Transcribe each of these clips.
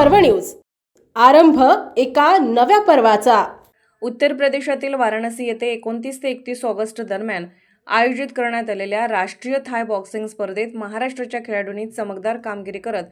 पर्व न्यूज. आरंभ एका नव्या पर्वाचा. उत्तर प्रदेशातील वाराणसी येथे एकोणतीस ते एकतीस ऑगस्ट दरम्यान आयोजित करण्यात आलेल्या राष्ट्रीय थाय बॉक्सिंग स्पर्धेत महाराष्ट्राच्या खेळाडूंनी चमकदार कामगिरी करत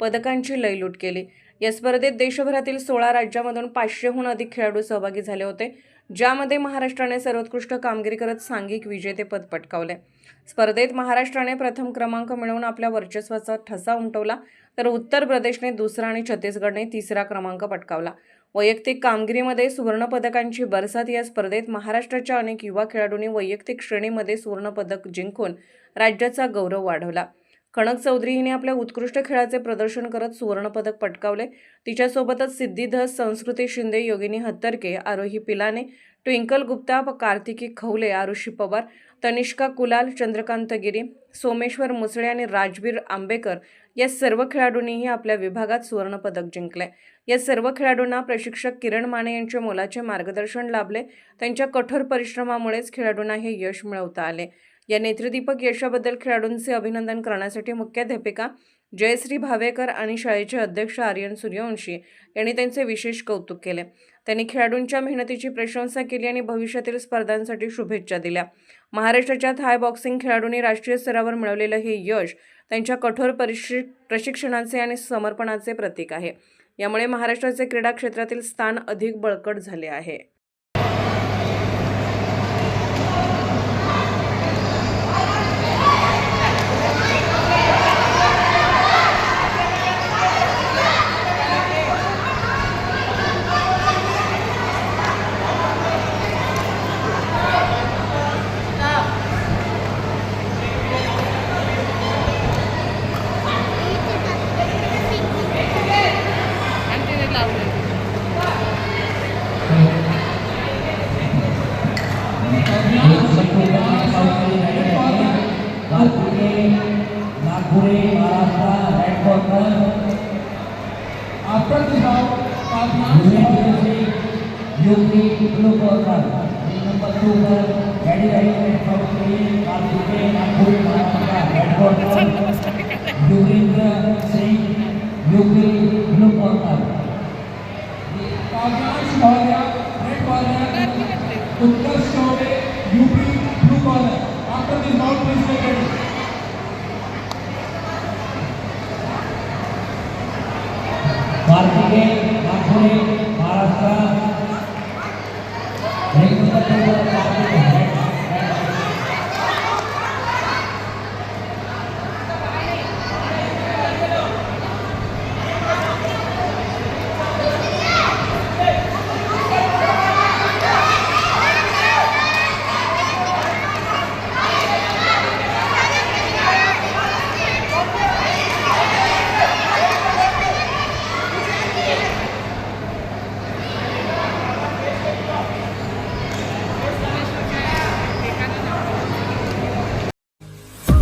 पदकांची लयलूट केली. या स्पर्धेत देशभरातील सोळा राज्यामधून पाचशेहून अधिक खेळाडू सहभागी झाले होते. ज्यामध्ये महाराष्ट्राने सर्वोत्कृष्ट कामगिरी करत सांघिक विजेतेपद पटकावले. स्पर्धेत महाराष्ट्राने प्रथम क्रमांक मिळवून आपल्या वर्चस्वाचा ठसा उमटवला तर उत्तर प्रदेशने दुसरा आणि छत्तीसगडने तिसरा क्रमांक पटकावला. वैयक्तिक कामगिरीमध्ये सुवर्णपदकांची बरसात या स्पर्धेत महाराष्ट्राच्या अनेक युवा खेळाडूंनी वैयक्तिक श्रेणीमध्ये सुवर्णपदक जिंकून राज्याचा गौरव वाढवला. कणक चौधरी हिने आपल्या उत्कृष्ट खेळाचे प्रदर्शन करत सुवर्णपदक पटकावले. तिच्यासोबतच सिद्धिधस संस्कृती शिंदे योगिनी हत्तरके आरोही पिलाने ट्विंकल गुप्ता कार्तिकी खवले आरुषी पवार तनिष्का कुलाल चंद्रकांत गिरी सोमेश्वर मुसळे आणि राजवीर आंबेकर या सर्व खेळाडूंनीही आपल्या विभागात सुवर्णपदक जिंकले. या सर्व खेळाडूंना प्रशिक्षक किरण माने यांच्या मोलाचे मार्गदर्शन लाभले. त्यांच्या कठोर परिश्रमामुळेच खेळाडूंना हे यश मिळवता आले. या नेत्रदीपक यशाबद्दल खेळाडूंचे अभिनंदन करण्यासाठी मुख्याध्यापिका जयश्री भावेकर आणि शाळेचे अध्यक्ष आर्यन सूर्यवंशी यांनी त्यांचे विशेष कौतुक केले. त्यांनी खेळाडूंच्या मेहनतीची प्रशंसा केली आणि भविष्यातील स्पर्धांसाठी शुभेच्छा दिल्या. महाराष्ट्राच्या थाय बॉक्सिंग खेळाडूंनी राष्ट्रीय स्तरावर मिळवलेलं हे यश त्यांच्या कठोर परिशि प्रशिक्षणाचे आणि समर्पणाचे प्रतीक आहे. यामुळे महाराष्ट्राचे क्रीडा क्षेत्रातील स्थान अधिक बळकट झाले आहे. Nagpure Maharashtra red corner After UP blue corner number two पर नागपुरे महाराष्ट्र Martinez.